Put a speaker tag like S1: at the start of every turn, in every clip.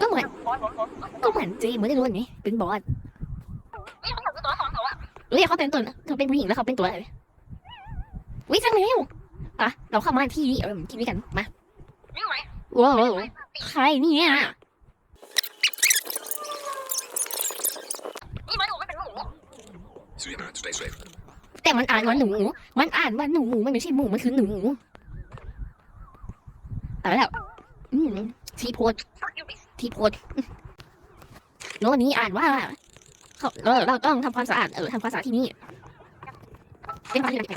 S1: ก็เหมือนก็เหมือนจีเหมือนจะรู้อย่างนี้เป็นบอสเรียกเขาเป็นตัวเขาเป็นผู้หญิงแล้วเขาเป็นตัวอะไรวิจังแล้วอะเราเข้ามาที่นี่เออที่นี่กันมาว้าวใครเนี่ย
S2: See you, man. Stay safe.
S1: แต่มันอ่านว่าหนู มันอ่านว่าหนู มันไม่ใช่หมู มันคือหนูตายแล้วอืม ทีโพดทีโพดแล้ววันนี้อ่านว่าเขาเออเราต้องทำความสะอาดเออทำความสะอาดที่นี่เป็นความที่เราจะ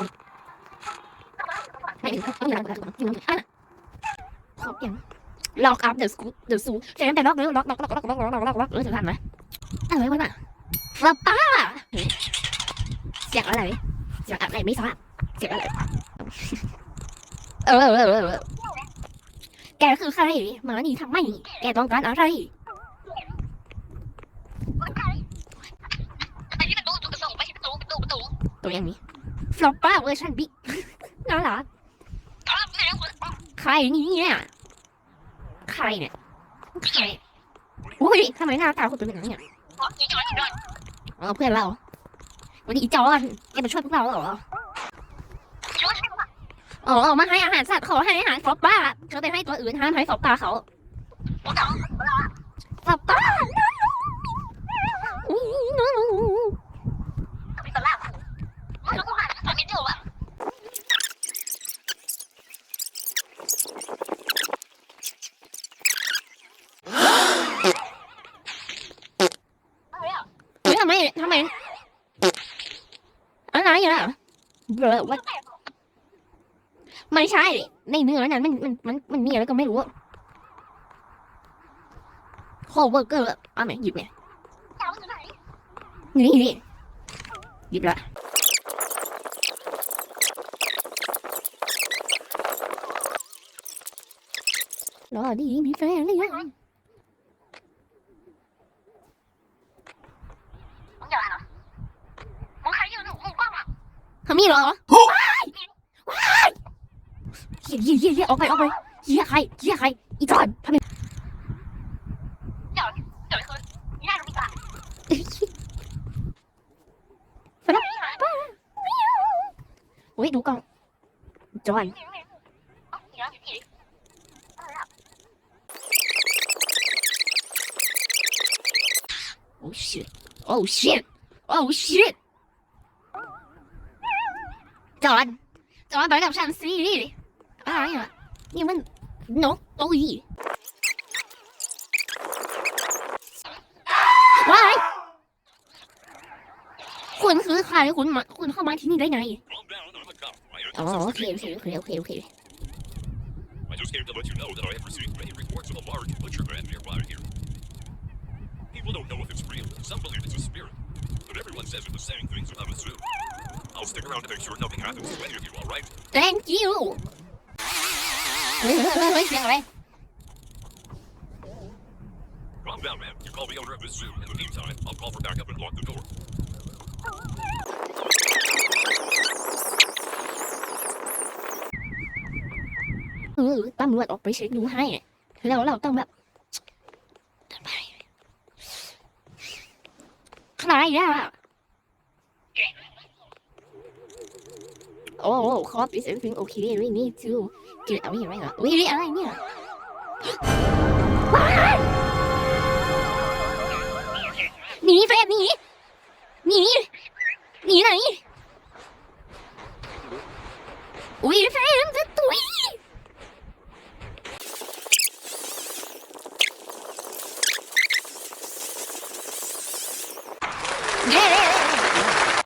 S1: ไม่ถึงต้องการการที่มันอะขอบยัง lock up the school the zoo ใช่ไหมแต่ lock เลย lock lock lock lock lock lock lock lock lock เออจะทันไหมอะไรวะน่ะฟลาป้าเสียงอะไรเสียงอะไรไม่ทราบเสียงอะไรเออเออเออ แกคือใครมานี่ทำไม แกต้องการอะไรตัวอย่างนี้ฟลอปป้าเวอร์ชันบิ๊กน่ารักใครนี่เนี่ยใครเนี่ยใครอุ้ยทำไมหน้าตาคุณเป็นอย่างนี้เนี่ยเออเพื่อนเรา วันนี้อีจอนแกมาช่วยพวกเราเหรอ อ๋อมาให้อาหารสัตว์ขอให้อาหารฟลอปป้าเขาไปให้ตัวอื่นห้ามให้ฟลอปป้าเขาฟลอปป้าทำไมทำไมอะไรอะเบลอว่า ไม่ใช่ ในเนื้อนั้นมันมันมันมันมีอะไรก็ไม่รู้โคเวอร์เกอร์เอาไหมหยิบไหมนี่นี่หยิบละรอดีมีแฟนหรือยังเขามีเหรอว้ายว้าย 耶耶耶！宝贝宝贝！耶海耶海！约翰他们。哎！么打架？哎呀！拜拜。Oh shit! Oh shit! Oh shit! 约翰，约翰，把那个枪。哎呀，你们能都一。喂，混合海魂马混号马蹄你在哪里？哦
S2: ，OK OK OK OK OK。I just came to let you know that I am receiving many reports of a large butcher man nearby here. People don't know if it's real, some believe it's a spirit, but everyone says it was saying things about a zoo. I'll stick around to make sure nothing happens to any of you, alright?
S1: Thank you! เฮ้ยเฮ้ยเฮ้ยเสียงอะไร
S2: Calm down, man. You call the owner of this zoo. In the meantime, I'll call for backup and lock the door.
S1: เออตำรวจออกไปเช็คดูให้ แล้วเราต้องแบบทำไมใครอะโอ้โห cop is everything okay we need to จุดเอะไรเหรอวิริอะไรเนี่ยหนีเฟรหนีหนีหนีไหนวิเฟรมจะตุย